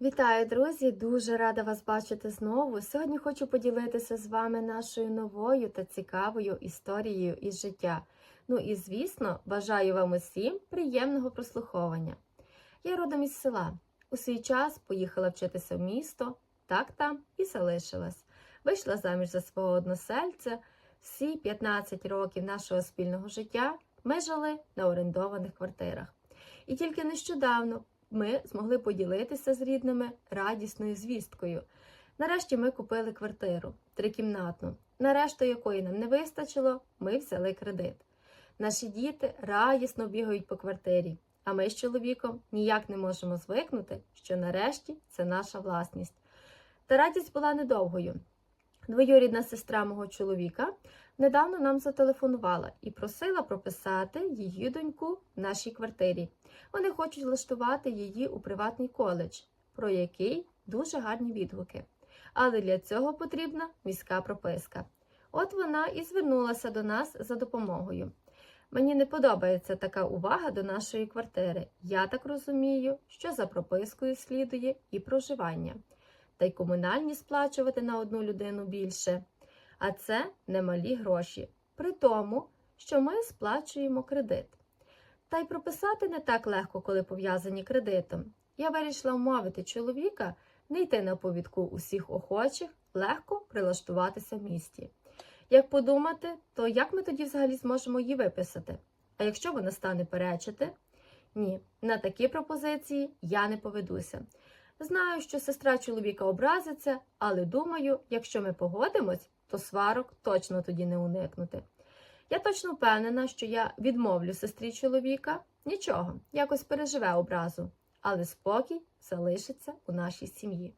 Вітаю, друзі! Дуже рада вас бачити знову. Сьогодні хочу поділитися з вами нашою новою та цікавою історією із життя. Ну і звісно, бажаю вам усім приємного прослуховування. Я родом із села. У свій час поїхала вчитися в місто, так там і залишилась. Вийшла заміж за свого односельця. Всі 15 років нашого спільного життя ми жили на орендованих квартирах. І тільки нещодавно ми змогли поділитися з рідними радісною звісткою. Нарешті ми купили квартиру трикімнатну, на решту якої нам не вистачило, ми взяли кредит. Наші діти радісно бігають по квартирі, а ми з чоловіком ніяк не можемо звикнути, що нарешті це наша власність. Та радість була недовгою. Двоюрідна сестра мого чоловіка недавно нам зателефонувала і просила прописати її доньку в нашій квартирі. Вони хочуть влаштувати її у приватний коледж, про який дуже гарні відгуки. Але для цього потрібна міська прописка. От вона і звернулася до нас за допомогою. Мені не подобається така увага до нашої квартири. Я так розумію, що за пропискою слідує і проживання, та й комунальні сплачувати на одну людину більше. А це немалі гроші, при тому, що ми сплачуємо кредит. Та й прописати не так легко, коли пов'язані кредитом. Я вирішила вмовити чоловіка не йти на повідку усіх охочих, легко прилаштуватися в місті. Як подумати, то як ми тоді взагалі зможемо її виписати? А якщо вона стане перечити? Ні, на такі пропозиції я не поведуся. Знаю, що сестра чоловіка образиться, але думаю, якщо ми погодимось, то сварок точно тоді не уникнути. Я точно впевнена, що я відмовлю сестрі чоловіка. Нічого, якось переживе образу, але спокій залишиться у нашій сім'ї.